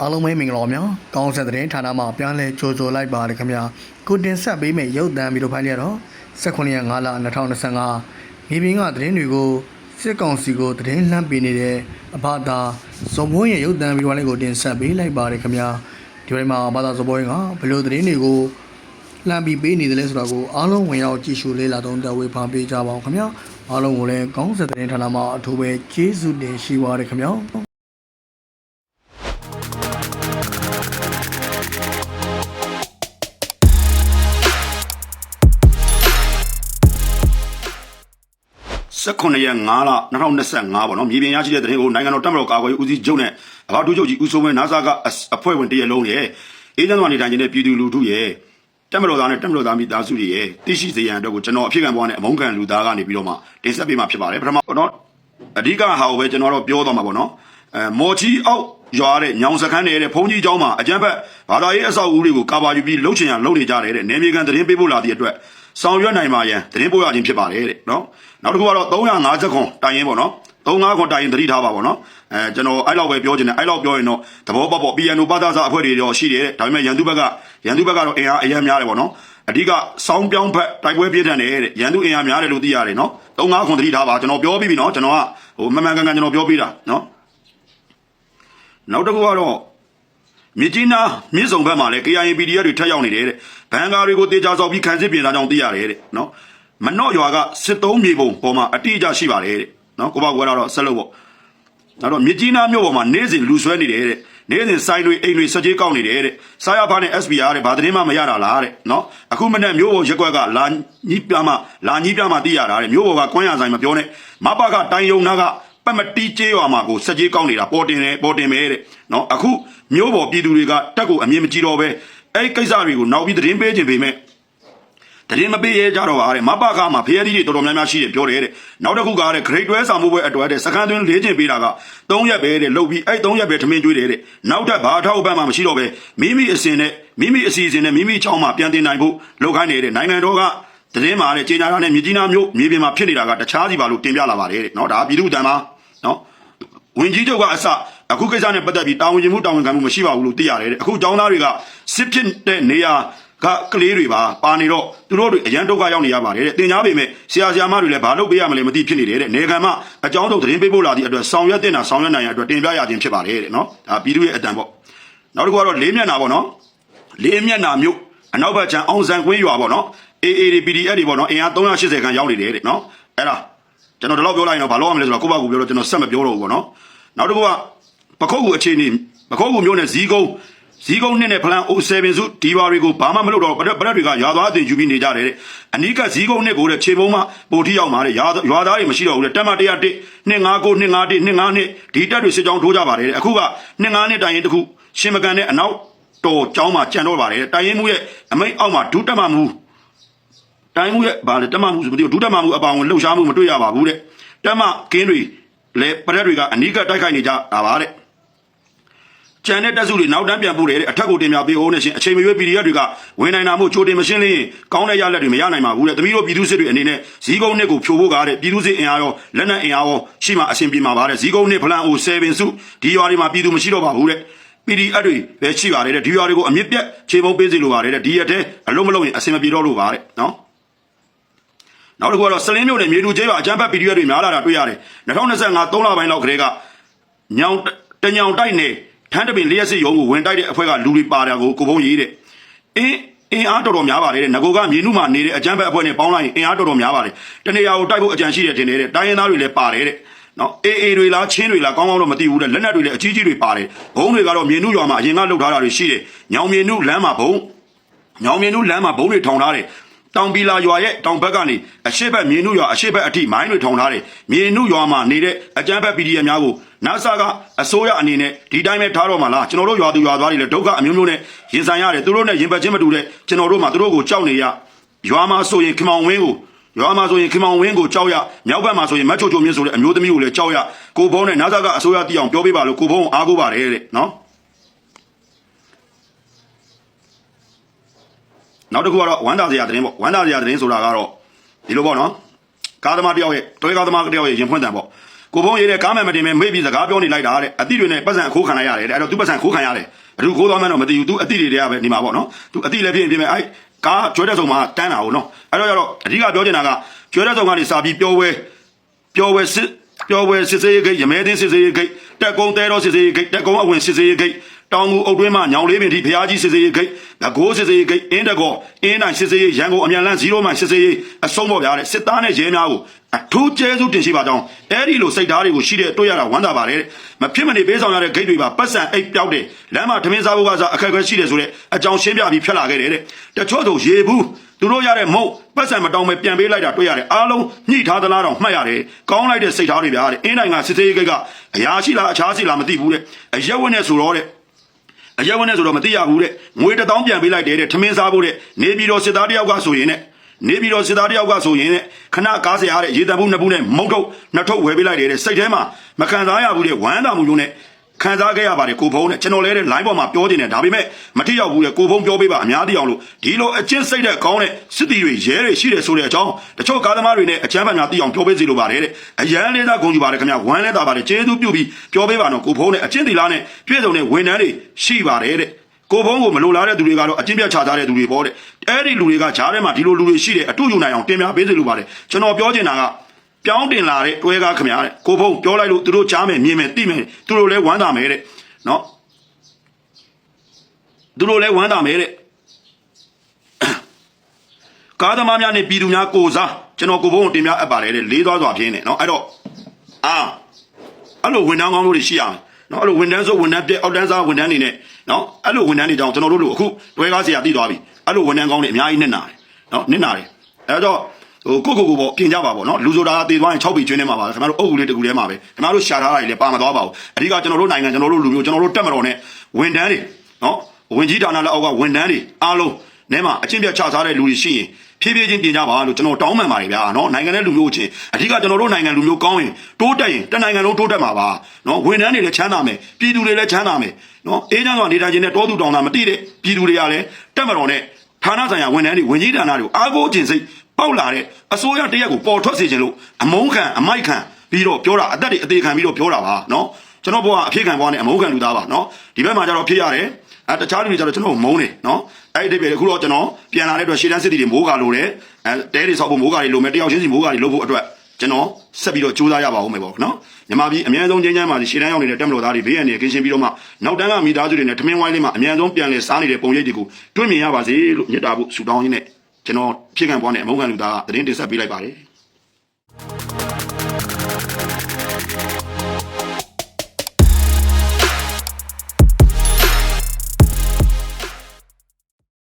အားလုံးပဲမင်္ဂလာပါများကောင်းဆက်တဲ့ဌာနမှာပြန်လဲကြိုဆိုလိုက်ပါတယ်ခင်ဗျာကိုတင်ဆက်ပေးမယ့်ရုပ်သံဗီဒီယိုဖိုင်လေးကတော့18ရက်5လ2025မြေပြင်ကသတင်းတွေကိုစစ်ကောင်စီကိုသတင်းလှမ်းပေးနေတဲ့အဘသာဇော်ဘွန်းရဲ့ရုပ်သံဗီဒီယိုလေးကိုတင်ဆက်ပေးလိုက်ပါတယ်ခင်ဗျာဒီဘက်မှာအဘသာဇော်ဘွန်းကဘယ်လိုသတင်းတွေကိုလှမ်းပြီးပေးနေတယ်လဲဆိုတာကိုအားလုံးဝင်ရောက်ကြည့်ရှုလေ့လာသုံးသပ်ဝေဖန်ပေးကြပါအောင်ခင်ဗျာအားလုံးကိုလည်းကောင်းဆက်တဲ့ဌာနမှာအထူးပဲကျေးဇူးတင်ရှိပါတယ်ခင်ဗျာ 18ရက်5လ2025ပေါ့နော်မြေပြင်ရရှိတဲ့သတင်းကိုနိုင်ငံတော်တပ်မတော်ကာကွယ်ရေးဦးစီးချုပ်နဲ့အဘဒုချုပ်ကြီးဦးစိုးဝင်းနာဆာကအစအဖွဲ့ဝင်တရလုံးရဲ့အေဂျင့်တော်နေတိုင်းတဲ့ပြည်သူလူထုရဲ့တပ်မတော်သားနဲ့တပ်မတော်သားမိသားစုတွေရဲ့သိရှိစေရန်အတွက်ကိုကျွန်တော်အဖြစ်ခံပေါ်နဲ့အမုန်းခံလူသားကနေပြီးတော့မှတင်ဆက်ပေးမှာဖြစ်ပါတယ်ပထမပေါ့နော်အဓိကဟာကိုပဲကျွန်တော်တို့ပြောတော့မှာပေါ့နော်အဲမော်ချီအောက်ရွာတဲ့ညောင်စခန်းနေတဲ့ဘုံကြီးเจ้าမှာအကြမ်းဖက်ဘာသာရေးအဆောက်အဦတွေကိုကာပါယူပြီးလှုပ်ချင်ရလှုပ်နေကြတယ်တဲ့နေမြေကန်သတင်းပေးဖို့လာသည့်အတွက် ဆောင်ရွက်နိုင်ပါရန်သတင်းပို့ရခြင်းဖြစ်ပါတယ်တဲ့နော်နောက်တစ်ခုကတော့350ခွန်တိုင်ရင်ပေါ့နော်35ခွန်တိုင်ရင်သတိထားပါပေါ့နော်အဲကျွန်တော်အဲ့လောက်ပဲပြောချင်တယ်အဲ့လောက်ပြောရင်တော့သဘောပေါက်ပေါ့ PNO ပါသားစားအဖွဲ့တွေတော့ရှိတယ်တဲ့ဒါပေမဲ့ရန်သူဘက်ကရန်သူဘက်ကတော့အင်အားအရင်များတယ်ပေါ့နော်အဓိကစောင်းပြောင်းဖက်တိုက်ပွဲပြည့်ထန်တယ်တဲ့ရန်သူအင်အားများတယ်လို့သိရတယ်နော်35ခွန်သတိထားပါကျွန်တော်ပြောပြီးပြီနော်ကျွန်တော်ကဟိုမမှန်ကန်ကန်ကျွန်တော်ပြောပြီးတာနော်နောက်တစ်ခုကတော့ မြစ်ကြီးနားမြစ်စုံဘက်မှာလည်း KIA PDF တွေထက်ရောက်နေတယ်တဲ့ဘန်ကာတွေကိုတေချာဆောက်ပြီးခံစစ်ပြင်လာကြောင်းသိရတယ်တဲ့နော်မနော့ရွာကစစ်သုံးမြေပုံပေါ်မှာအတိအကျရှိပါတယ်တဲ့နော်ကိုပေါ့ကွာတော့ဆက်လို့ပေါ့နောက်တော့မြစ်ကြီးနားမြို့ပေါ်မှာနေ့စဉ်လူဆွဲနေတယ်တဲ့နေ့စဉ်ဆိုင်တွေအိမ်တွေစကြေးကောက်နေတယ်တဲ့စာရဖားနဲ့ SPR တဲ့ဘာသတင်းမှမရတာလားတဲ့နော်အခုမနေ့မြို့ပေါ်ရက်ကွက်ကလာညီးပြမလာညီးပြမသိရတာတဲ့မြို့ပေါ်ကကွမ်းရဆိုင်မပြောနဲ့မပကတိုင်ယုံနာက ပတ်မတီးကျေးရွာမှာကိုစက်ကြီးကောင်းနေတာပေါ်တင်တယ်ပေါ်တင်ပဲတဲ့နော်အခုမျိုးပေါ်ပြည်သူတွေကတက်ကိုအမြင်မကြည့်တော့ပဲအဲ့ဒီကိစ္စတွေကိုနောက်ပြီးသတင်းပေးခြင်းပေမဲ့သတင်းမပေးရဲကြတော့ပါတဲ့မပခါမှာဖျဲသီးတွေတော်တော်များများရှိတယ်ပြောတယ်တဲ့နောက်တစ်ခုကတဲ့ grade 12စာမှုပွဲအတွက်တဲ့စကန်သွင်းလေးခြင်းပေးတာက3ရက်ပဲတဲ့လုတ်ပြီးအဲ့3ရက်ပဲထမင်းကျွေးတယ်တဲ့နောက်ထပ်ဘာအထောက်အပံ့မှမရှိတော့ပဲမိမိအစဉ်နဲ့မိမိအစီအစဉ်နဲ့မိမိချောင်းမှာပြန်တင်နိုင်ဖို့လုပ်ခိုင်းနေတဲ့နိုင်ငံတော်ကသတင်းမှာတဲ့ကြေညာတာနဲ့မြကြီးနားမြို့မြေပြင်မှာဖြစ်နေတာကတခြားစီပါလို့တင်ပြလာပါတယ်တဲ့နော်ဒါပြည်သူ့တန်ပါနော် ဝင်ကြီးချုပ်ကအစအခုကိစ္စနဲ့ပတ်သက်ပြီးတာဝန်ယူမှုတာဝန်ခံမှုမရှိပါဘူးလို့သိရတယ်တဲ့အခုចောင်းသားတွေကစစ်ဖြစ်တဲ့နေရာကကလေးတွေပါပါနေတော့သူတို့တွေအရန်ဒုက္ခရောက်နေရပါတယ်တဲ့တင် ्या ပေမဲ့ဆရာဆရာမတွေလည်းဘာလုပ်ပေးရမလဲမသိဖြစ်နေတယ်တဲ့နေခံမအကြောင်းဆုံးသတင်းပေးဖို့လာသည့်အတွက်ဆောင်ရွက်တင်တာဆောင်ရွက်နိုင်ရအတွက်တင်ပြရခြင်းဖြစ်ပါတယ်တဲ့နော်ဒါပြည်သူရဲ့အတန်ပေါ့နောက်တစ်ခုကတော့လေးမျက်နှာပေါ့နော်လေးမျက်နှာမြို့အနောက်ဘက်ခြမ်းအောင်ဆန်ကွင်းရွာပေါ့နော် AA တွေ PDF တွေပေါ့နော်အင်အား380ခန်းရောက်နေတယ်တဲ့နော်အဲ့ဒါ ကျွန်တော်ဒီလောက်ပြောလိုက်ရင်တော့ဘာလို့ရမလဲဆိုတော့ကိုယ့်ဘကူပြောတော့ကျွန်တော်ဆက်မပြောတော့ဘူးပေါ့နော်နောက်တစ်ခုကပခုတ်ကူအခြေအနေပခုတ်ကူမျိုးနဲ့ဇီးကုန်းဇီးကုန်းနှစ်နဲ့ဖလန် O7 စုဒီဘာတွေကိုဘာမှမလုပ်တော့ပရက်ပရက်တွေကရွာသားအတင်ယူပြီးနေကြတယ်တဲ့အနီးကဇီးကုန်းနှစ်ကိုတဲ့ခြေပုံးမှပိုထီရောက်มาတဲ့ရွာရွာသားတွေမရှိတော့ဘူးတဲ့တက်မ101 259 252 252ဒီတက်တွေစစ်ကြောင်းထိုးကြပါတယ်တဲ့အခုက252တိုင်ရင်တခုရှင်မကန်တဲ့အနောက်တော်ကျောင်းမှာကြံတော့ပါတယ်တဲ့တိုင်ရင်မှုရဲ့အမိတ်အောက်မှာဒုတက်မမှု တိုင်းမှုရဲ့ဗာလေတက်မမှုဆိုမသိဘူးဒုတက်မမှုအပောင်ကိုလှုပ်ရှားမှုမတွေ့ရပါဘူးတဲ့တက်မကင်းတွေလဲပရက်တွေကအနီးကတိုက်ခိုက်နေကြတာပါတဲ့ကျန်တဲ့တက်စုတွေနောက်တန်းပြန်ပို့တယ်တဲ့အထက်ကိုတင်ပြပေးအောင်နဲ့ရှင်အချိန်မရွေး PDF တွေကဝင်နိုင်တာမို့ချိုတင်မရှင်းလင်းကောင်းတဲ့ရလက်တွေမရနိုင်ပါဘူးတဲ့တပီးတို့ပြည်သူစစ်တွေအနေနဲ့ဇီးကုန်းနှစ်ကိုဖြိုဖို့ကားတဲ့ပြည်သူစစ်အင်အားရောလက်နက်အင်အားရောရှိမှအဆင်ပြေမှာပါတဲ့ဇီးကုန်းနှစ်ဖလန်အို7စုဒီရွာတွေမှာပြည်သူမရှိတော့ပါဘူးတဲ့ PDF တွေပဲရှိပါတယ်တဲ့ဒီရွာတွေကိုအမြင့်ပြတ်ခြေပုံးပေးစီလိုပါတယ်တဲ့ဒီရက်တည်းအလုံးမလုံးရင်အဆင်မပြေတော့လို့ပါတဲ့နော် နောက်တစ်ခုကတော့စလင်းမြို့နယ်မြေတူကျေးရွာအကြမ်းဖက် PDF တွေများလာတာတွေ့ရတယ်2025 3လပိုင်းလောက်ကလေးကညောင်တညောင်တိုက်နေထန်းတပင်လျှက်စစ်ရုံးကိုဝင်တိုက်တဲ့အဖွဲ့ကလူတွေပါတာကိုကိုဘုံရေးတဲ့အင်းအင်းအားတော်တော်များပါတယ်တဲ့ငကိုကမြေနုမှာနေတဲ့အကြမ်းဖက်အဖွဲ့နဲ့ပေါင်းလိုက်ရင်အင်းအားတော်တော်များပါတယ်တနေရာကိုတိုက်ဖို့အကြံရှိတယ်ထင်တယ်တဲ့တိုင်းရင်းသားတွေလည်းပါတယ်တဲ့နော်အေးအေးတွေလားချင်းတွေလားကောင်းကောင်းတော့မသိဘူးတဲ့လက်နက်တွေလည်းအကြီးကြီးတွေပါတယ်ဘုံတွေကတော့မြေနုရွာမှာအရင်ကလှုပ်ထားတာတွေရှိတယ်ညောင်မြေနုလမ်းမှာဘုံညောင်မြင်နုလမ်းမှာဘုံတွေထောင်ထားတယ် တောင်ပီလာရွာရဲ့တောင်ဘက်ကနေအရှိတ်ဘက်မြင်းနုရွာအရှိတ်ဘက်အထိမိုင်းတွေထောင်ထားတယ်မြင်းနုရွာမှာနေတဲ့အကြမ်းဖက် PDF များကို NASA ကအစိုးရအနေနဲ့ဒီတိုင်းပဲထားတော့မှလားကျွန်တော်တို့ရွာသူရွာသားတွေလည်းဒုက္ခအမျိုးမျိုးနဲ့ရင်ဆိုင်ရတယ်သူတို့နဲ့ရင်ပတ်ချင်းမတူတဲ့ကျွန်တော်တို့မှသူတို့ကိုကြောက်နေရရွာမှာဆိုရင်ခင်မောင်ဝင်းကိုရွာမှာဆိုရင်ခင်မောင်ဝင်းကိုကြောက်ရမြောက်ဘက်မှာဆိုရင်မတ်ချိုချိုမြင့်ဆိုတဲ့အမျိုးသမီးကိုလည်းကြောက်ရကိုဘုံနဲ့ NASA ကအစိုးရတည်အောင်ပြောပေးပါလို့ကိုဘုံအားကိုးပါတယ်တဲ့နော် နောက်တစ်ခုကတော့ဝမ်းသာစရာသတင်းပေါ့ဝမ်းသာစရာသတင်းဆိုတာကတော့ဒီလိုပေါ့နော်ကားသမားတယောက်ရဲ့တွဲကားသမားတယောက်ရဲ့ရင်ဖွင့်တန်ပေါ့ကိုဘုံရေးတဲ့ကားမှန်မတင်မဲ့မေ့ပြီးစကားပြောနေလိုက်တာတဲ့အတိတွေနဲ့ပတ်စံခိုးခံလိုက်ရတယ်တဲ့အဲ့တော့သူပတ်စံခိုးခံရတယ်ဘယ်သူခိုးသွားမှန်းတော့မသိဘူးသူအတိတွေတည်းကပဲနေမှာပေါ့နော်သူအတိလည်းဖြစ်ရင်ဖြစ်မယ်အဲ့ကားကျွဲတဲ့ဆုံမှာတန်းတာဟုတ်နော်အဲ့တော့ကျတော့အဓိကပြောချင်တာကကျွဲတဲ့ဆုံကနေစာပြီးပြောဝဲပြောဝဲစစ်ပြောဝဲစစ်စေးဂိတ်ရမဲသိန်းစစ်စေးဂိတ်တက်ကုန်းတဲတော်စစ်စေးဂိတ်တက်ကုန်းအဝင်စစ်စေးဂိတ် တောင်ငူအုတ်တွင်းမှာညောင်လေးပင်ထိဖျားကြီးစစ်စေးဂိတ်ငကိုးစစ်စေးဂိတ်အင်းတကောအင်းနိုင်စစ်စေးရန်ကုန်အမြန်လန်း0မှစစ်စေးအဆုံးပေါ့ဗျာတဲ့စစ်သားနဲ့ရဲများကိုအထူးကျဲစုတင်ရှိပါကြောင်းအဲ့ဒီလိုစိတ်ဓာတ်တွေကိုရှိတဲ့တွေ့ရတာဝမ်းသာပါတယ်တဲ့မဖြစ်မနေပေးဆောင်ရတဲ့ဂိတ်တွေပါပတ်စံအိတ်ပြောက်တယ်လမ်းမှာထမင်းစားဖို့ကစားအခက်အခဲရှိတယ်ဆိုတဲ့အကြောင်းရှင်းပြပြီးဖြတ်လာခဲ့တယ်တဲ့တချို့ဆိုရေဘူးသူတို့ရတဲ့မုတ်ပတ်စံမတောင်းပဲပြန်ပေးလိုက်တာတွေ့ရတယ်အားလုံးညှိထားသလားတော့မှတ်ရတယ်ကောင်းလိုက်တဲ့စိတ်ဓာတ်တွေဗျာတဲ့အင်းနိုင်ကစစ်စေးဂိတ်ကအရာရှိလားအခြားရှိလားမသိဘူးတဲ့အရက်ဝက်နဲ့ဆိုတော့တဲ့ အရက်ဝက်နဲ့ဆိုတော့မသိရဘူးတဲ့ငွေတစ်တောင်းပြန်ပေးလိုက်တယ်တဲ့ထမင်းစားဖို့တဲ့နေပြည်တော်စစ်သားတယောက်ကဆိုရင်တဲ့နေပြည်တော်စစ်သားတယောက်ကဆိုရင်တဲ့ခဏကားစရာတဲ့ရေတံဘူးနှစ်ဘူးနဲ့မုံထုတ်နှစ်ထုတ်ဝယ်ပေးလိုက်တယ်တဲ့စိတ်ထဲမှာမခံစားရဘူးတဲ့ဝမ်းသာမှုမျိုးနဲ့ ခံစားခဲ့ရပါတယ်ကိုဖုံးနဲ့ကျွန်တော်လဲတဲ့ line ပေါ်မှာပြောနေတယ်ဒါပေမဲ့မထိရောက်ဘူးတဲ့ကိုဖုံးပြောပေးပါအများသိအောင်လို့ဒီလိုအကျင့်စိတ်တဲ့ကောင်းတဲ့စစ်တီတွေရဲတွေရှိတယ်ဆိုတဲ့အကြောင်းတချို့ကားသမားတွေနဲ့အချမ်းပန်များသိအောင်ပြောပေးစီလိုပါတယ်တဲ့အရန်လေးသားဂုဏ်ယူပါတယ်ခင်ဗျဝမ်းလဲတာပါတယ်ကျေးဇူးပြုပြီးပြောပေးပါတော့ကိုဖုံးနဲ့အကျင့်တီလားနဲ့ပြည့်စုံတဲ့ဝန်ထမ်းတွေရှိပါတယ်တဲ့ကိုဘုံကိုမလိုလားတဲ့သူတွေကတော့အကျင့်ပြတ်ချထားတဲ့သူတွေပေါ့တဲ့အဲ့ဒီလူတွေကဂျားထဲမှာဒီလိုလူတွေရှိတယ်အတူယူနိုင်အောင်တင်ပြပေးစေလိုပါတယ်ကျွန်တော်ပြောချင်တာက ပြောင်းတင်လာတဲ့တွဲကားခမရတဲ့ကိုဘုံပြောလိုက်လို့သူတို့ကြားမယ်မြင်မယ်သိမယ်သူတို့လည်းဝမ်းသာမယ်တဲ့နော်သူတို့လည်းဝမ်းသာမယ်တဲ့ကားသမားများနဲ့ပြည်သူများကိုစားကျွန်တော်ကိုဘုံကိုတင်ပြအပ်ပါတယ်တဲ့လေးသွားစွာပြင်းနေနော်အဲ့တော့အာအဲ့လိုဝန်ထမ်းကောင်းလို့ရှိရမယ်နော်အဲ့လိုဝန်ထမ်းဆိုဝန်ထမ်းပြက်အောက်တန်းစားဝန်ထမ်းတွေနဲ့နော်အဲ့လိုဝန်ထမ်းတွေကြောင့်ကျွန်တော်တို့တို့အခုတွဲကားဆရာတည်သွားပြီအဲ့လိုဝန်ထမ်းကောင်းတွေအများကြီးနစ်နာတယ်နော်နစ်နာတယ်အဲ့တော့ ဟိုကိုကိုကိုပေါ့ပြင်ကြပါပေါ့နော်လူဆိုတာတည်သွားရင်6ပြီကျွင်းနေမှာပါခင်ဗျားတို့အုပ်ကူလေးတကူထဲမှာပဲခင်ဗျားတို့ရှာထားတာတွေလည်းပါမသွားပါဘူးအဓိကကျွန်တော်တို့နိုင်ငံကျွန်တော်တို့လူမျိုးကျွန်တော်တို့တက်မတော်နဲ့ဝန်ထမ်းတွေနော်ဝင်ကြီးဌာနလက်အောက်ကဝန်ထမ်းတွေအားလုံးနဲမှာအချင်းပြတ်ချစားတဲ့လူတွေရှိရင်ဖြည်းဖြည်းချင်းပြင်ကြပါလို့ကျွန်တော်တောင်းပန်ပါတယ်ဗျာနော်နိုင်ငံတဲ့လူမျိုးချင်းအဓိကကျွန်တော်တို့နိုင်ငံလူမျိုးကောင်းရင်တိုးတက်ရင်တနိုင်ငံလုံးတိုးတက်မှာပါနော်ဝန်ထမ်းတွေလည်းချမ်းသာမယ်ပြည်သူတွေလည်းချမ်းသာမယ်နော်အေးချမ်းစွာနေထိုင်ခြင်းနဲ့တောသူတောင်တာမတိတဲ့ပြည်သူတွေကလည်းတက်မတော်နဲ့ဌာနဆိုင်ရာဝန်ထမ်းတွေဝင်ကြီးဌာနတွေကိုအားကိုးခြင်းစိတ် ပေါက်လာတဲ့အစိုးရတရက်ကိုပေါ်ထွက်စေခြင်းလို့အမုန်းခံအမိုက်ခံပြီးတော့ပြောတာအသက်တွေအသေးခံပြီးတော့ပြောတာပါနော်ကျွန်တော်ဘုရားအဖြစ်ခံဘွားနဲ့အမုန်းခံလူသားပါနော်ဒီဘက်မှာကျတော့ဖြစ်ရတယ်အဲတခြားလူတွေကျတော့ကျွန်တော်မုန်းနေနော်အဲ့ဒီအဓိပ္ပာယ်အခုတော့ကျွန်တော်ပြန်လာတဲ့အတွက်ရှေ့တန်းစစ်တီတွေမိုးကာလို့တယ်အဲတဲတွေဆောက်ဖို့မိုးကာတွေလိုမယ်တယောက်ချင်းစီမိုးကာတွေလုပ်ဖို့အတွက်ကျွန်တော်ဆက်ပြီးတော့ကြိုးစားရပါဦးမယ်ပေါ့နော်ညီမကြီးအများဆုံးချင်းချင်းမှာရှေ့တန်းရောက်နေတဲ့တက်မတော်သားတွေဘေးရန်နေကင်းရှင်းပြီးတော့မှနောက်တန်းကမိသားစုတွေနဲ့ထမင်းဝိုင်းလေးမှာအများဆုံးပြန်လဲစားနေတဲ့ပုံရိပ်တွေကိုတွေ့မြင်ရပါစေလို့မြတ်တာဖို့ဆုတောင်းရင်းနဲ့ ကျွန်တော်ဖြစ်ခံပွားနေအမုန်းခံလူသားကသတင်းတင်ဆက်ပေးလိုက်ပါတယ်